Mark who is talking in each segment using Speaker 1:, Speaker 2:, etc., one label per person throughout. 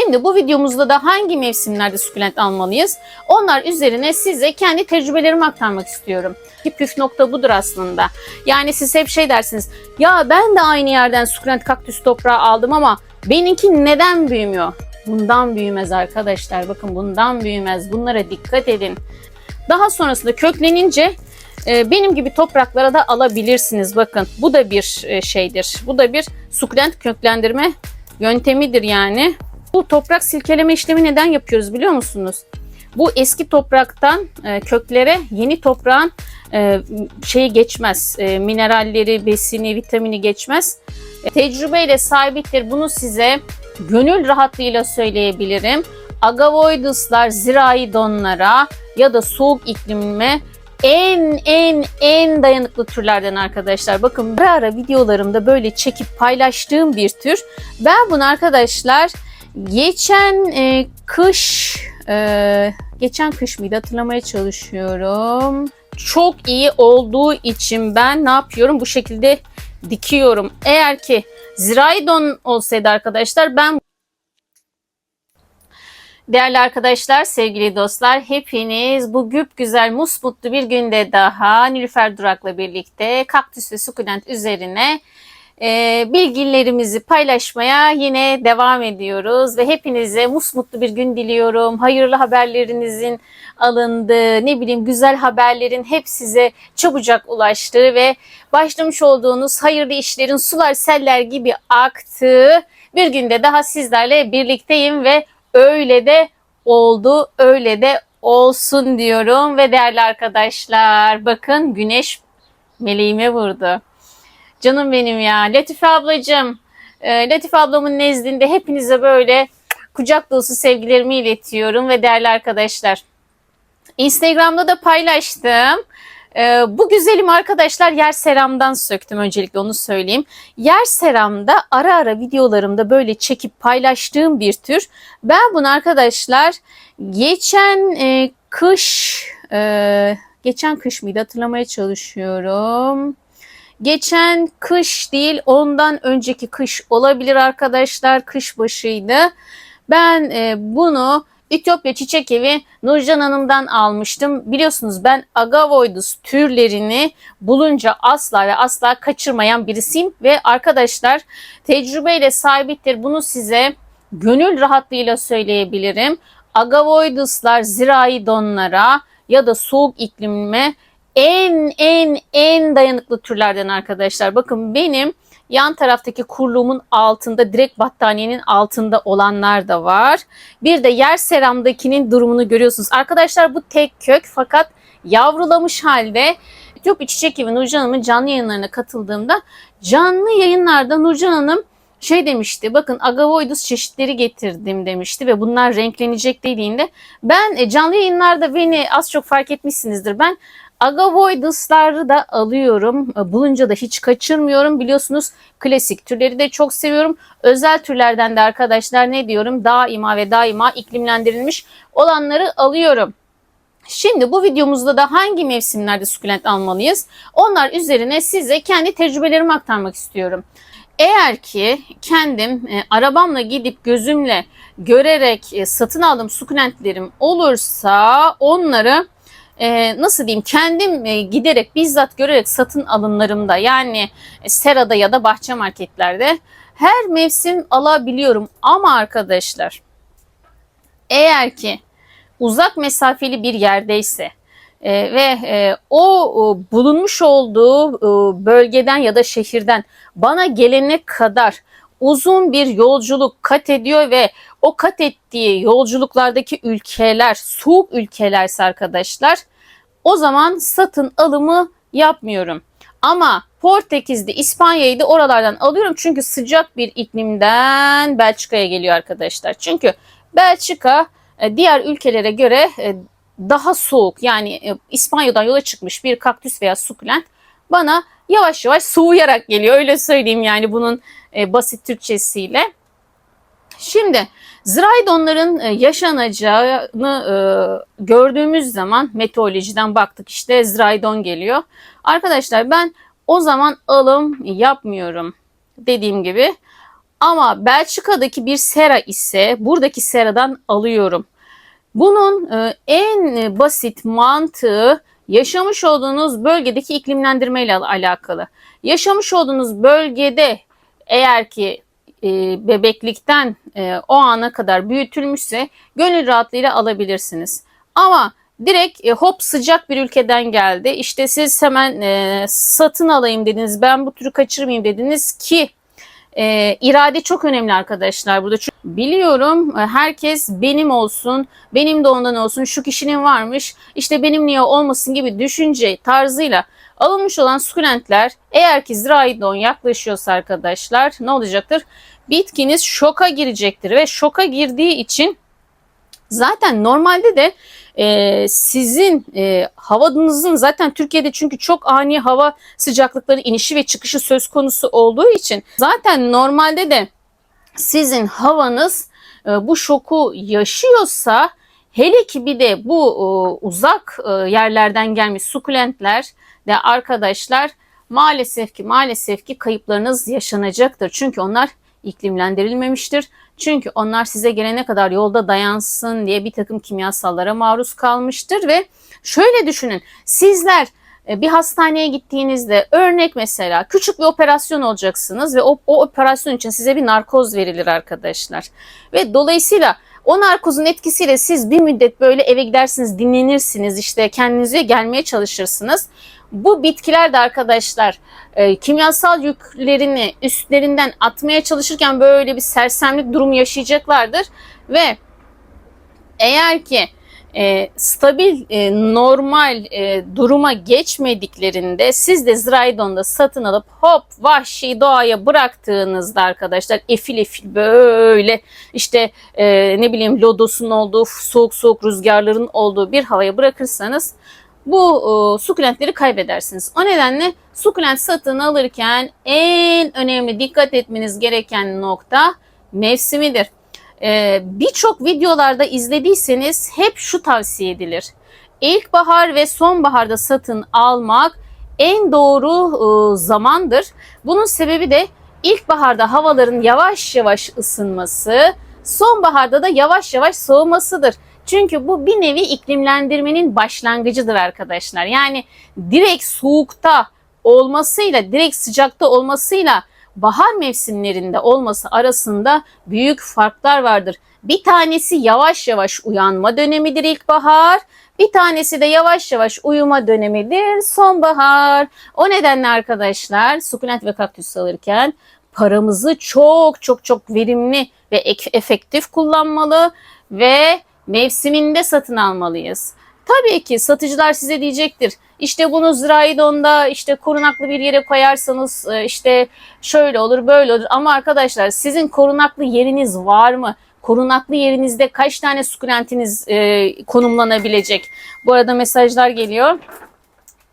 Speaker 1: Şimdi bu videomuzda da hangi mevsimlerde sukulent almalıyız? Onlar üzerine size kendi tecrübelerimi aktarmak istiyorum. Püf nokta budur aslında. Yani siz hep şey dersiniz. Ya ben de aynı yerden sukulent kaktüs toprağı aldım ama benimki neden büyümüyor? Bundan büyümez arkadaşlar. Bakın bundan büyümez. Bunlara dikkat edin. Daha sonrasında köklenince e, benim gibi topraklara da alabilirsiniz. Bakın bu da bir e, şeydir. Bu da bir sukulent köklendirme yöntemidir yani. Bu toprak silkeleme işlemi neden yapıyoruz biliyor musunuz? Bu eski topraktan e, köklere yeni toprağın e, şeyi geçmez. E, mineralleri, besini, vitamini geçmez. E, tecrübeyle sabittir. Bunu size gönül rahatlığıyla söyleyebilirim. Agavoiduslar zirai donlara ya da soğuk iklimime en en en dayanıklı türlerden arkadaşlar. Bakın ara ara videolarımda böyle çekip paylaştığım bir tür. Ben bunu arkadaşlar geçen e, kış e, geçen kış mıydı hatırlamaya çalışıyorum. Çok iyi olduğu için ben ne yapıyorum? Bu şekilde dikiyorum. Eğer ki zirai don olsaydı arkadaşlar ben Değerli arkadaşlar, sevgili dostlar, hepiniz bu güp güzel musmutlu bir günde daha Nilüfer Durak'la birlikte kaktüs ve sukulent üzerine e, bilgilerimizi paylaşmaya yine devam ediyoruz ve hepinize musmutlu bir gün diliyorum. Hayırlı haberlerinizin alındığı, ne bileyim güzel haberlerin hep size çabucak ulaştığı ve başlamış olduğunuz hayırlı işlerin sular seller gibi aktığı bir günde daha sizlerle birlikteyim ve öyle de oldu, öyle de olsun diyorum ve değerli arkadaşlar bakın güneş meleğime vurdu. Canım benim ya. Latife ablacığım, e, Latife ablamın nezdinde hepinize böyle kucak dolusu sevgilerimi iletiyorum ve değerli arkadaşlar. Instagram'da da paylaştım. Ee, bu güzelim arkadaşlar yer seramdan söktüm öncelikle onu söyleyeyim. Yer seramda ara ara videolarımda böyle çekip paylaştığım bir tür. Ben bunu arkadaşlar geçen e, kış e, geçen kış mıydı hatırlamaya çalışıyorum. Geçen kış değil ondan önceki kış olabilir arkadaşlar kış başıydı. Ben e, bunu Ütopya Çiçek Evi Nurcan Hanım'dan almıştım. Biliyorsunuz ben Agavoidus türlerini bulunca asla ve asla kaçırmayan birisiyim. Ve arkadaşlar tecrübeyle sabittir. Bunu size gönül rahatlığıyla söyleyebilirim. Agavoiduslar zirai donlara ya da soğuk iklimime en en en dayanıklı türlerden arkadaşlar. Bakın benim yan taraftaki kurluğumun altında direkt battaniyenin altında olanlar da var. Bir de yer seramdakinin durumunu görüyorsunuz. Arkadaşlar bu tek kök fakat yavrulamış halde Etiyopya Çiçek Evi Nurcan Hanım'ın canlı yayınlarına katıldığımda canlı yayınlarda Nurcan Hanım şey demişti bakın agavoidus çeşitleri getirdim demişti ve bunlar renklenecek dediğinde ben e, canlı yayınlarda beni az çok fark etmişsinizdir ben Agavoidus'ları da alıyorum. E, bulunca da hiç kaçırmıyorum. Biliyorsunuz klasik türleri de çok seviyorum. Özel türlerden de arkadaşlar ne diyorum? Daima ve daima iklimlendirilmiş olanları alıyorum. Şimdi bu videomuzda da hangi mevsimlerde sukulent almalıyız? Onlar üzerine size kendi tecrübelerimi aktarmak istiyorum. Eğer ki kendim e, arabamla gidip gözümle görerek e, satın aldığım sukulentlerim olursa onları e, nasıl diyeyim? Kendim e, giderek bizzat görerek satın alımlarımda yani e, serada ya da bahçe marketlerde her mevsim alabiliyorum. Ama arkadaşlar eğer ki uzak mesafeli bir yerdeyse e, ve e, o e, bulunmuş olduğu e, bölgeden ya da şehirden bana gelene kadar uzun bir yolculuk kat ediyor ve o kat ettiği yolculuklardaki ülkeler soğuk ülkelerse arkadaşlar o zaman satın alımı yapmıyorum. Ama Portekiz'de, İspanya'yı da oralardan alıyorum. Çünkü sıcak bir iklimden Belçika'ya geliyor arkadaşlar. Çünkü Belçika e, diğer ülkelere göre e, daha soğuk. Yani e, İspanya'dan yola çıkmış bir kaktüs veya sukulent bana yavaş yavaş soğuyarak geliyor. Öyle söyleyeyim yani bunun basit Türkçesiyle. Şimdi Ziraydonların e, yaşanacağını e, gördüğümüz zaman meteorolojiden baktık işte Ziraydon geliyor. Arkadaşlar ben o zaman alım yapmıyorum dediğim gibi. Ama Belçika'daki bir sera ise buradaki seradan alıyorum. Bunun e, en basit mantığı yaşamış olduğunuz bölgedeki iklimlendirme ile alakalı. Yaşamış olduğunuz bölgede eğer ki e, bebeklikten e, o ana kadar büyütülmüşse gönül rahatlığıyla alabilirsiniz. Ama direkt e, hop sıcak bir ülkeden geldi. İşte siz hemen e, satın alayım dediniz. Ben bu türü kaçırmayayım dediniz ki e, irade çok önemli arkadaşlar burada. Çünkü biliyorum e, herkes benim olsun, benim de ondan olsun, şu kişinin varmış, işte benim niye olmasın gibi düşünce tarzıyla alınmış olan sukulentler eğer ki zirai don yaklaşıyorsa arkadaşlar ne olacaktır? Bitkiniz şoka girecektir ve şoka girdiği için zaten normalde de e, sizin e, havanızın zaten Türkiye'de çünkü çok ani hava sıcaklıkları inişi ve çıkışı söz konusu olduğu için zaten normalde de sizin havanız e, bu şoku yaşıyorsa hele ki bir de bu e, uzak e, yerlerden gelmiş sukulentler de arkadaşlar maalesef ki maalesef ki kayıplarınız yaşanacaktır. Çünkü onlar iklimlendirilmemiştir. Çünkü onlar size gelene kadar yolda dayansın diye bir takım kimyasallara maruz kalmıştır ve şöyle düşünün sizler e, bir hastaneye gittiğinizde örnek mesela küçük bir operasyon olacaksınız ve o, o operasyon için size bir narkoz verilir arkadaşlar. Ve dolayısıyla o narkozun etkisiyle siz bir müddet böyle eve gidersiniz, dinlenirsiniz, işte kendinize gelmeye çalışırsınız. Bu bitkiler de arkadaşlar e, kimyasal yüklerini üstlerinden atmaya çalışırken böyle bir sersemlik durumu yaşayacaklardır. Ve eğer ki e, stabil e, normal e, duruma geçmediklerinde siz de Zraydon'da satın alıp hop vahşi doğaya bıraktığınızda arkadaşlar efil efil böyle işte e, ne bileyim lodosun olduğu soğuk soğuk rüzgarların olduğu bir havaya bırakırsanız bu e, sukulentleri kaybedersiniz. O nedenle sukulent satın alırken en önemli dikkat etmeniz gereken nokta mevsimidir. E, Birçok videolarda izlediyseniz hep şu tavsiye edilir. İlkbahar ve sonbaharda satın almak en doğru e, zamandır. Bunun sebebi de ilkbaharda havaların yavaş yavaş ısınması, sonbaharda da yavaş yavaş soğumasıdır. Çünkü bu bir nevi iklimlendirmenin başlangıcıdır arkadaşlar. Yani direkt soğukta olmasıyla, direkt sıcakta olmasıyla bahar mevsimlerinde olması arasında büyük farklar vardır. Bir tanesi yavaş yavaş uyanma dönemidir ilkbahar. Bir tanesi de yavaş yavaş uyuma dönemidir sonbahar. O nedenle arkadaşlar sukulent ve kaktüs alırken paramızı çok çok çok verimli ve efektif kullanmalı ve mevsiminde satın almalıyız. Tabii ki satıcılar size diyecektir. İşte bunu Zraidon'da işte korunaklı bir yere koyarsanız e, işte şöyle olur böyle olur. Ama arkadaşlar sizin korunaklı yeriniz var mı? Korunaklı yerinizde kaç tane sukulentiniz e, konumlanabilecek? Bu arada mesajlar geliyor.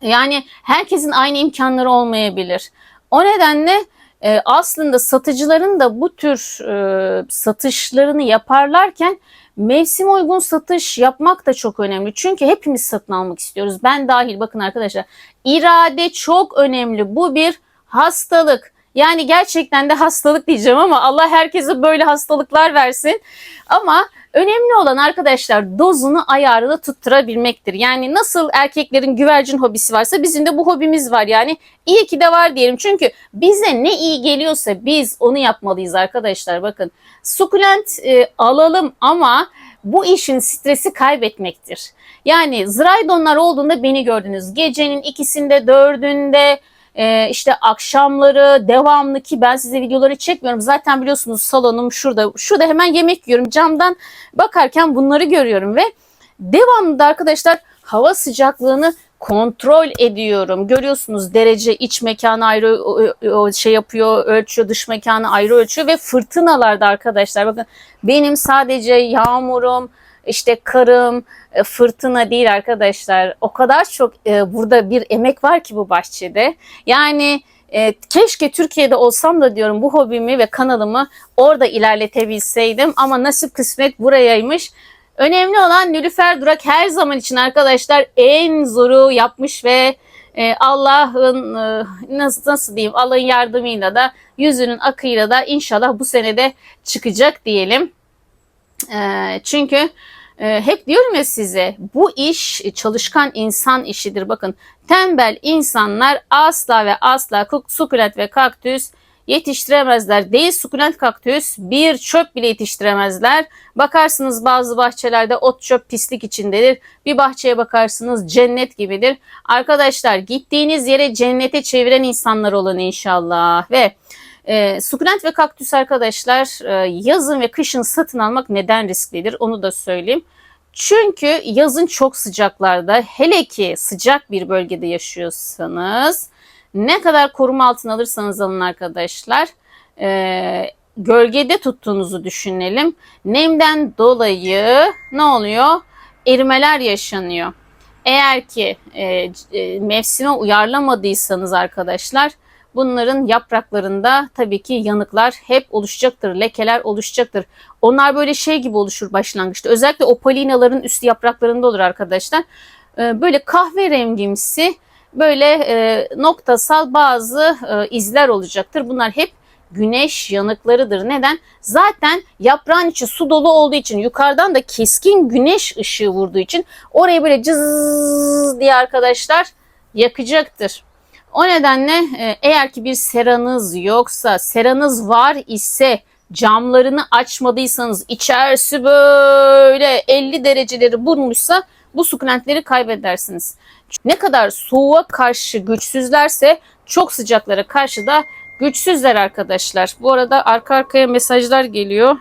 Speaker 1: Yani herkesin aynı imkanları olmayabilir. O nedenle e, aslında satıcıların da bu tür e, satışlarını yaparlarken Mevsim uygun satış yapmak da çok önemli. Çünkü hepimiz satın almak istiyoruz. Ben dahil bakın arkadaşlar. İrade çok önemli. Bu bir hastalık. Yani gerçekten de hastalık diyeceğim ama Allah herkese böyle hastalıklar versin. Ama önemli olan arkadaşlar dozunu ayarlı tutturabilmektir. Yani nasıl erkeklerin güvercin hobisi varsa bizim de bu hobimiz var. Yani iyi ki de var diyelim. Çünkü bize ne iyi geliyorsa biz onu yapmalıyız arkadaşlar. Bakın sukulent e, alalım ama bu işin stresi kaybetmektir. Yani zraydonlar olduğunda beni gördünüz. Gecenin ikisinde, dördünde, e, işte akşamları devamlı ki ben size videoları çekmiyorum. Zaten biliyorsunuz salonum şurada. Şurada hemen yemek yiyorum. Camdan bakarken bunları görüyorum ve devamlı da arkadaşlar hava sıcaklığını kontrol ediyorum. Görüyorsunuz derece iç mekanı ayrı şey yapıyor, ölçüyor, dış mekanı ayrı ölçüyor ve fırtınalarda arkadaşlar bakın benim sadece yağmurum, işte karım, e, fırtına değil arkadaşlar. O kadar çok e, burada bir emek var ki bu bahçede. Yani e, keşke Türkiye'de olsam da diyorum bu hobimi ve kanalımı orada ilerletebilseydim ama nasip kısmet burayaymış. Önemli olan Nülüfer Durak her zaman için arkadaşlar en zoru yapmış ve Allah'ın nasıl, nasıl diyeyim Allah'ın yardımıyla da yüzünün akıyla da inşallah bu senede çıkacak diyelim. E, çünkü e, hep diyorum ya size bu iş çalışkan insan işidir. Bakın tembel insanlar asla ve asla sukulent ve kaktüs yetiştiremezler. Değil sukulent kaktüs bir çöp bile yetiştiremezler. Bakarsınız bazı bahçelerde ot çöp pislik içindedir. Bir bahçeye bakarsınız cennet gibidir. Arkadaşlar gittiğiniz yere cennete çeviren insanlar olun inşallah. Ve e, sukulent ve kaktüs arkadaşlar e, yazın ve kışın satın almak neden risklidir onu da söyleyeyim. Çünkü yazın çok sıcaklarda hele ki sıcak bir bölgede yaşıyorsanız ne kadar koruma altına alırsanız alın arkadaşlar e, gölgede tuttuğunuzu düşünelim. Nemden dolayı ne oluyor? Erimeler yaşanıyor. Eğer ki e, e, mevsime uyarlamadıysanız arkadaşlar bunların yapraklarında tabii ki yanıklar hep oluşacaktır, lekeler oluşacaktır. Onlar böyle şey gibi oluşur başlangıçta. Özellikle opalinaların üst yapraklarında olur arkadaşlar. E, böyle kahverengimsi böyle e, noktasal bazı e, izler olacaktır. Bunlar hep güneş yanıklarıdır. Neden? Zaten yaprağın içi su dolu olduğu için yukarıdan da keskin güneş ışığı vurduğu için orayı böyle cız diye arkadaşlar yakacaktır. O nedenle e, eğer ki bir seranız yoksa, seranız var ise camlarını açmadıysanız içerisi böyle 50 dereceleri bulmuşsa bu sukulentleri kaybedersiniz. Ne kadar soğuğa karşı güçsüzlerse çok sıcaklara karşı da güçsüzler arkadaşlar. Bu arada arka arkaya mesajlar geliyor.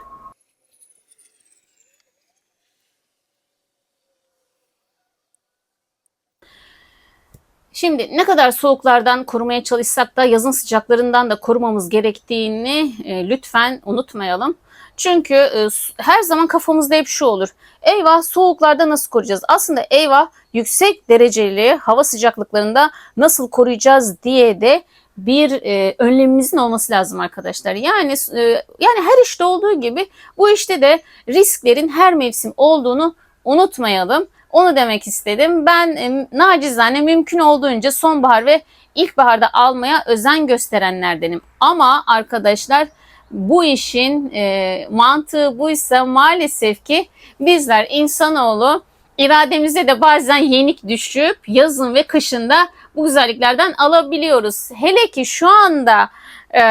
Speaker 1: Şimdi ne kadar soğuklardan korumaya çalışsak da yazın sıcaklarından da korumamız gerektiğini e, lütfen unutmayalım. Çünkü e, her zaman kafamızda hep şu olur. Eyvah soğuklarda nasıl koruyacağız? Aslında eyvah yüksek dereceli hava sıcaklıklarında nasıl koruyacağız diye de bir e, önlemimizin olması lazım arkadaşlar. Yani e, yani her işte olduğu gibi bu işte de risklerin her mevsim olduğunu unutmayalım. Onu demek istedim. Ben e, nacizane mümkün olduğunca sonbahar ve ilkbaharda almaya özen gösterenlerdenim. Ama arkadaşlar bu işin e, mantığı buysa maalesef ki bizler insanoğlu irademize de bazen yenik düşüp yazın ve kışında bu güzelliklerden alabiliyoruz. Hele ki şu anda e,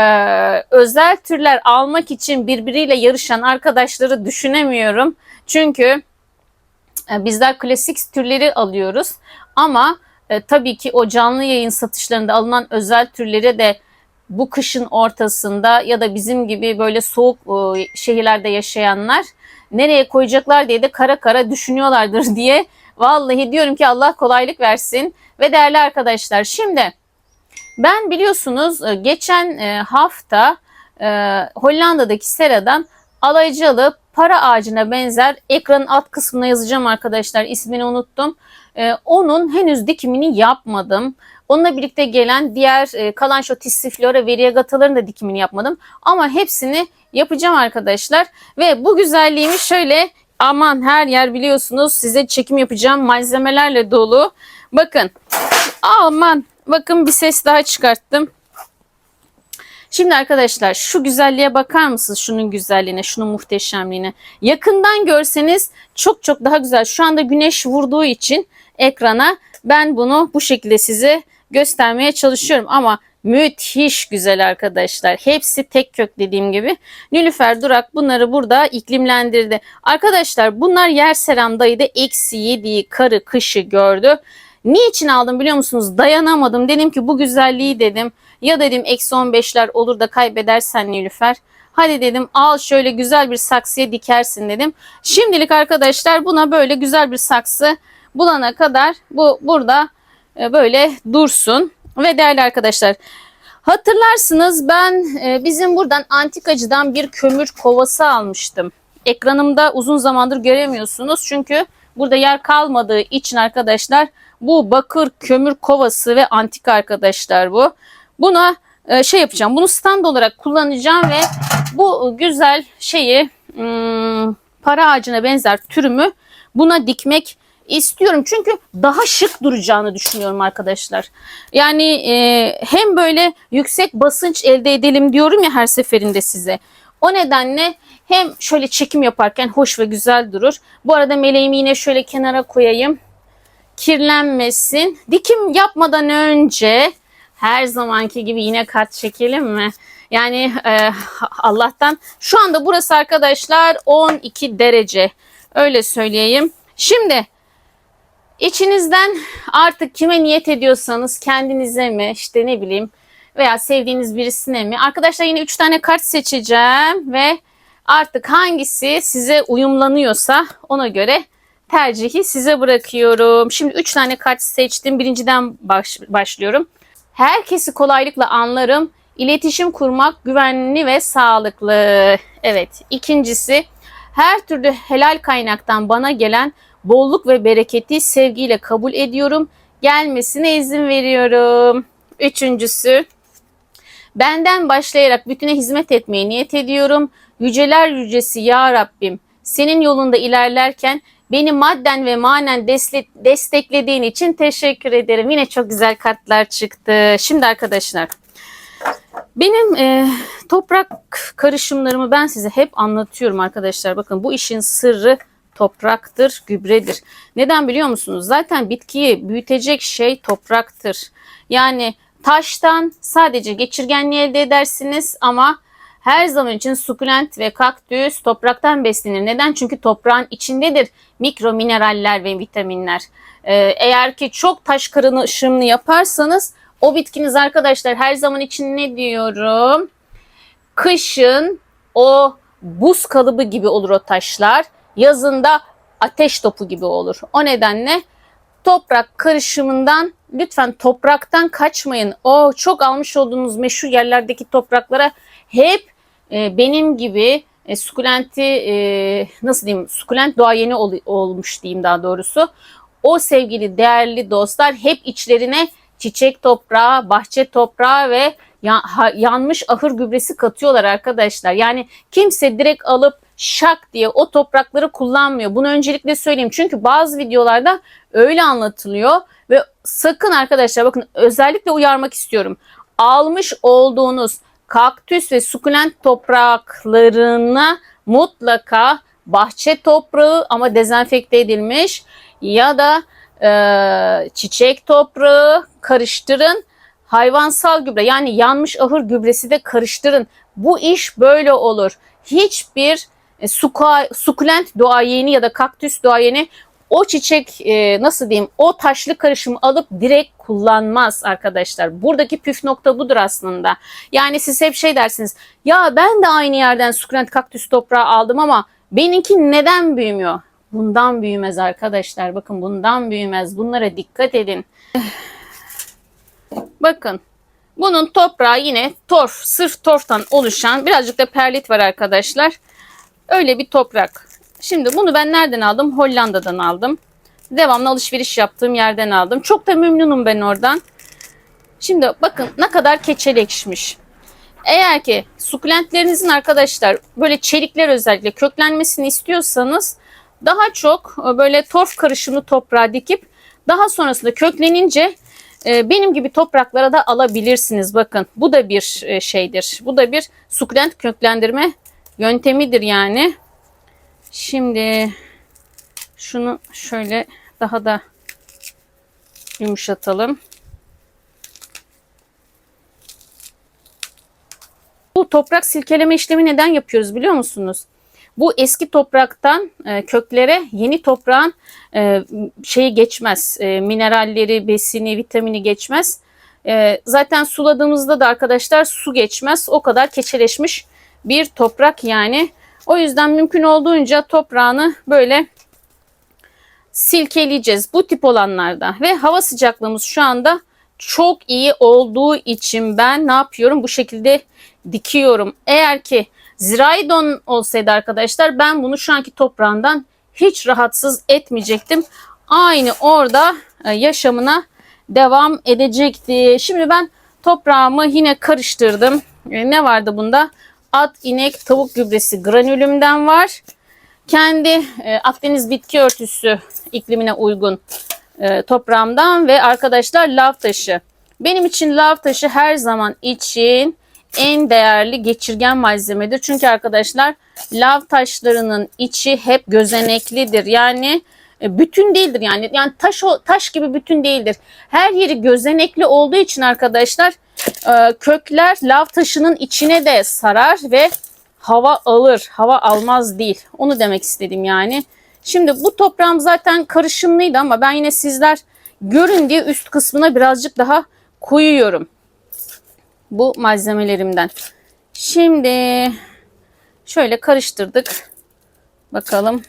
Speaker 1: özel türler almak için birbiriyle yarışan arkadaşları düşünemiyorum. Çünkü bizler klasik türleri alıyoruz. Ama e, tabii ki o canlı yayın satışlarında alınan özel türlere de bu kışın ortasında ya da bizim gibi böyle soğuk e, şehirlerde yaşayanlar nereye koyacaklar diye de kara kara düşünüyorlardır diye vallahi diyorum ki Allah kolaylık versin. Ve değerli arkadaşlar şimdi ben biliyorsunuz e, geçen e, hafta Hollanda'daki seradan alaycılı para ağacına benzer ekranın alt kısmına yazacağım arkadaşlar ismini unuttum. Onun henüz dikimini yapmadım. Onunla birlikte gelen diğer e, kalanço tissiflora variegataların da dikimini yapmadım. Ama hepsini yapacağım arkadaşlar. Ve bu güzelliğimi şöyle aman her yer biliyorsunuz size çekim yapacağım malzemelerle dolu. Bakın aman bakın bir ses daha çıkarttım. Şimdi arkadaşlar şu güzelliğe bakar mısınız? Şunun güzelliğine, şunun muhteşemliğine. Yakından görseniz çok çok daha güzel. Şu anda güneş vurduğu için ekrana ben bunu bu şekilde size göstermeye çalışıyorum ama müthiş güzel arkadaşlar. Hepsi tek kök dediğim gibi. Nilüfer Durak bunları burada iklimlendirdi. Arkadaşlar bunlar yer seramdaydı. Eksi yediği karı kışı gördü. Niçin aldım biliyor musunuz? Dayanamadım. Dedim ki bu güzelliği dedim. Ya dedim eksi 15'ler olur da kaybedersen Nilüfer. Hadi dedim al şöyle güzel bir saksıya dikersin dedim. Şimdilik arkadaşlar buna böyle güzel bir saksı bulana kadar bu burada e, böyle dursun. Ve değerli arkadaşlar hatırlarsınız ben e, bizim buradan antikacıdan bir kömür kovası almıştım. Ekranımda uzun zamandır göremiyorsunuz çünkü burada yer kalmadığı için arkadaşlar bu bakır kömür kovası ve antik arkadaşlar bu. Buna e, şey yapacağım bunu stand olarak kullanacağım ve bu güzel şeyi hmm, para ağacına benzer türümü buna dikmek istiyorum. Çünkü daha şık duracağını düşünüyorum arkadaşlar. Yani e, hem böyle yüksek basınç elde edelim diyorum ya her seferinde size. O nedenle hem şöyle çekim yaparken hoş ve güzel durur. Bu arada meleğimi yine şöyle kenara koyayım. Kirlenmesin. Dikim yapmadan önce her zamanki gibi yine kat çekelim mi? Yani e, Allah'tan şu anda burası arkadaşlar 12 derece. Öyle söyleyeyim. Şimdi içinizden artık kime niyet ediyorsanız kendinize mi işte ne bileyim veya sevdiğiniz birisine mi? Arkadaşlar yine 3 tane kart seçeceğim ve artık hangisi size uyumlanıyorsa ona göre tercihi size bırakıyorum. Şimdi 3 tane kart seçtim. Birinciden baş, başlıyorum. Herkesi kolaylıkla anlarım. İletişim kurmak güvenli ve sağlıklı. Evet. İkincisi her türlü helal kaynaktan bana gelen bolluk ve bereketi sevgiyle kabul ediyorum. Gelmesine izin veriyorum. Üçüncüsü benden başlayarak bütüne hizmet etmeye niyet ediyorum. Yüceler yücesi ya Rabbim senin yolunda ilerlerken beni madden ve manen desteklediğin için teşekkür ederim. Yine çok güzel kartlar çıktı. Şimdi arkadaşlar benim e, toprak karışımlarımı ben size hep anlatıyorum arkadaşlar. Bakın bu işin sırrı topraktır, gübredir. Neden biliyor musunuz? Zaten bitkiyi büyütecek şey topraktır. Yani taştan sadece geçirgenliği elde edersiniz ama her zaman için sukulent ve kaktüs topraktan beslenir. Neden? Çünkü toprağın içindedir mikro mineraller ve vitaminler. Ee, eğer ki çok taş karışımını yaparsanız o bitkiniz arkadaşlar her zaman için ne diyorum? Kışın o buz kalıbı gibi olur o taşlar. Yazında ateş topu gibi olur. O nedenle toprak karışımından lütfen topraktan kaçmayın. O çok almış olduğunuz meşhur yerlerdeki topraklara hep e, benim gibi e, sukulenti e, nasıl diyeyim sukulent doğayeni ol, olmuş diyeyim daha doğrusu. O sevgili değerli dostlar hep içlerine çiçek toprağı, bahçe toprağı ve yanmış ahır gübresi katıyorlar arkadaşlar. Yani kimse direkt alıp şak diye o toprakları kullanmıyor. Bunu öncelikle söyleyeyim. Çünkü bazı videolarda öyle anlatılıyor ve sakın arkadaşlar bakın özellikle uyarmak istiyorum. Almış olduğunuz kaktüs ve sukulent topraklarına mutlaka bahçe toprağı ama dezenfekte edilmiş ya da e, çiçek toprağı karıştırın. Hayvansal gübre yani yanmış ahır gübresi de karıştırın. Bu iş böyle olur. Hiçbir e, suka, sukulent doğayeni ya da kaktüs doğayeni o çiçek e, nasıl diyeyim o taşlı karışımı alıp direkt kullanmaz arkadaşlar. Buradaki püf nokta budur aslında. Yani siz hep şey dersiniz ya ben de aynı yerden sukulent kaktüs toprağı aldım ama benimki neden büyümüyor? Bundan büyümez arkadaşlar. Bakın bundan büyümez. Bunlara dikkat edin. Bakın bunun toprağı yine torf, sırf torftan oluşan birazcık da perlit var arkadaşlar. Öyle bir toprak. Şimdi bunu ben nereden aldım? Hollanda'dan aldım. Devamlı alışveriş yaptığım yerden aldım. Çok da memnunum ben oradan. Şimdi bakın ne kadar keçelekşmiş. Eğer ki sukulentlerinizin arkadaşlar böyle çelikler özellikle köklenmesini istiyorsanız daha çok e, böyle torf karışımlı toprağa dikip daha sonrasında köklenince e, benim gibi topraklara da alabilirsiniz. Bakın bu da bir e, şeydir. Bu da bir sukulent köklendirme yöntemidir yani. Şimdi şunu şöyle daha da yumuşatalım. Bu toprak silkeleme işlemi neden yapıyoruz biliyor musunuz? Bu eski topraktan e, köklere yeni toprağın e, şeyi geçmez. E, mineralleri, besini, vitamini geçmez. Zaten suladığımızda da arkadaşlar su geçmez. O kadar keçeleşmiş bir toprak yani. O yüzden mümkün olduğunca toprağını böyle silkeleyeceğiz bu tip olanlarda. Ve hava sıcaklığımız şu anda çok iyi olduğu için ben ne yapıyorum? Bu şekilde dikiyorum. Eğer ki zirai don olsaydı arkadaşlar ben bunu şu anki toprağından hiç rahatsız etmeyecektim. Aynı orada e, yaşamına devam edecekti. Şimdi ben toprağımı yine karıştırdım. E, Ne vardı bunda? At, inek, tavuk gübresi granülümden var. kendi e, Akdeniz bitki örtüsü iklimine uygun e, toprağımdan ve arkadaşlar lav taşı. Benim için lav taşı her zaman için en değerli geçirgen malzemedir. Çünkü arkadaşlar lav taşlarının içi hep gözeneklidir. Yani e, bütün değildir yani. Yani taş taş gibi bütün değildir. Her yeri gözenekli olduğu için arkadaşlar e, kökler lav taşının içine de sarar ve hava alır. Hava almaz değil. Onu demek istedim yani. Şimdi bu toprağım zaten karışımlıydı ama ben yine sizler görün diye üst kısmına birazcık daha koyuyorum. Bu malzemelerimden. Şimdi şöyle karıştırdık. Bakalım.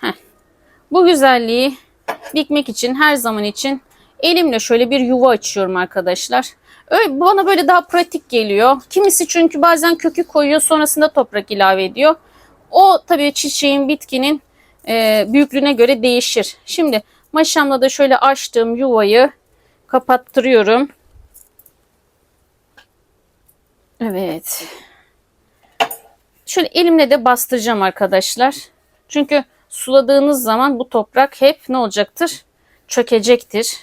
Speaker 1: Heh. Bu güzelliği dikmek için her zaman için elimle şöyle bir yuva açıyorum arkadaşlar. Öyle, bana böyle daha pratik geliyor. Kimisi çünkü bazen kökü koyuyor sonrasında toprak ilave ediyor. O tabii çiçeğin bitkinin e, büyüklüğüne göre değişir. Şimdi maşamla da şöyle açtığım yuvayı kapattırıyorum. Evet. Şöyle elimle de bastıracağım arkadaşlar. Çünkü suladığınız zaman bu toprak hep ne olacaktır? Çökecektir.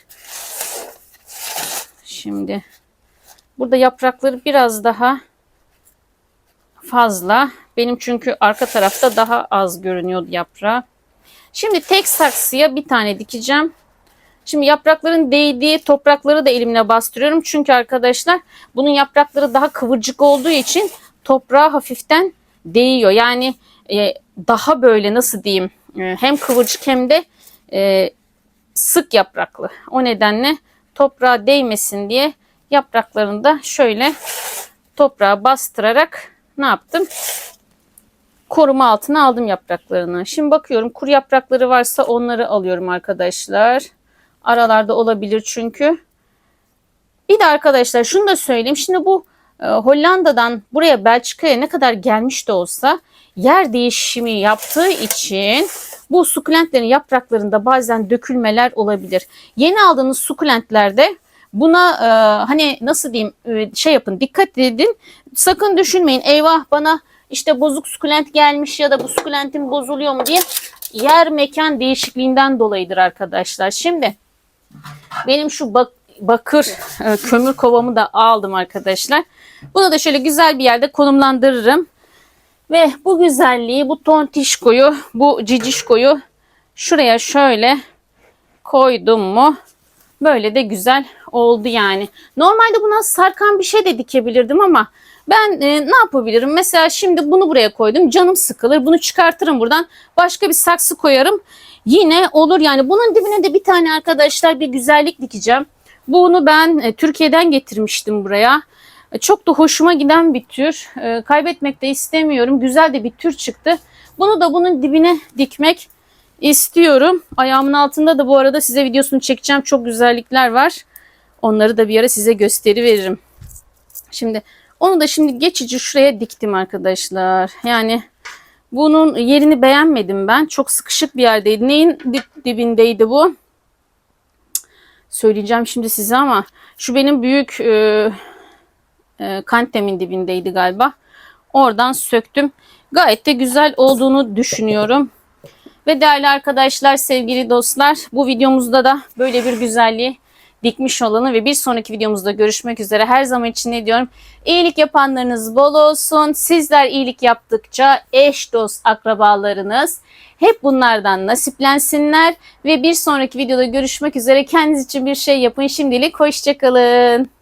Speaker 1: Şimdi burada yaprakları biraz daha fazla. Benim çünkü arka tarafta daha az görünüyordu yaprağı. Şimdi tek saksıya bir tane dikeceğim. Şimdi yaprakların değdiği toprakları da elimle bastırıyorum. Çünkü arkadaşlar bunun yaprakları daha kıvırcık olduğu için toprağa hafiften değiyor. Yani e, daha böyle nasıl diyeyim e, hem kıvırcık hem de e, sık yapraklı. O nedenle toprağa değmesin diye yapraklarını da şöyle toprağa bastırarak ne yaptım? Koruma altına aldım yapraklarını. Şimdi bakıyorum kuru yaprakları varsa onları alıyorum arkadaşlar. Aralarda olabilir çünkü. Bir de arkadaşlar şunu da söyleyeyim. Şimdi bu e, Hollanda'dan buraya Belçika'ya ne kadar gelmiş de olsa yer değişimi yaptığı için bu sukulentlerin yapraklarında bazen dökülmeler olabilir. Yeni aldığınız sukulentlerde buna e, hani nasıl diyeyim e, şey yapın dikkat edin. Sakın düşünmeyin eyvah bana işte bozuk sukulent gelmiş ya da bu sukulentim bozuluyor mu diye yer mekan değişikliğinden dolayıdır arkadaşlar. Şimdi benim şu bak bakır e, kömür kovamı da aldım arkadaşlar. Bunu da şöyle güzel bir yerde konumlandırırım. Ve bu güzelliği, bu tontişkoyu, bu cicişkoyu şuraya şöyle koydum mu böyle de güzel oldu yani. Normalde buna sarkan bir şey de dikebilirdim ama ben e, ne yapabilirim? Mesela şimdi bunu buraya koydum. Canım sıkılır. Bunu çıkartırım buradan. Başka bir saksı koyarım. Yine olur yani. Bunun dibine de bir tane arkadaşlar bir güzellik dikeceğim. Bunu ben e, Türkiye'den getirmiştim buraya. E, Çok da hoşuma giden bir tür. E, kaybetmek de istemiyorum. Güzel de bir tür çıktı. Bunu da bunun dibine dikmek istiyorum. Ayağımın altında da bu arada size videosunu çekeceğim. Çok güzellikler var. Onları da bir ara size gösteri veririm. Şimdi onu da şimdi geçici şuraya diktim arkadaşlar. Yani bunun yerini beğenmedim ben. Çok sıkışık bir yerdeydi. Neyin dip- dibindeydi bu? Söyleyeceğim şimdi size ama şu benim büyük e, e, kantemin dibindeydi galiba. Oradan söktüm. Gayet de güzel olduğunu düşünüyorum. Ve değerli arkadaşlar, sevgili dostlar, bu videomuzda da böyle bir güzelliği dikmiş olanı ve bir sonraki videomuzda görüşmek üzere. Her zaman için ne diyorum? İyilik yapanlarınız bol olsun. Sizler iyilik yaptıkça eş, dost, akrabalarınız hep bunlardan nasiplensinler ve bir sonraki videoda görüşmek üzere. Kendiniz için bir şey yapın. Şimdilik hoşçakalın.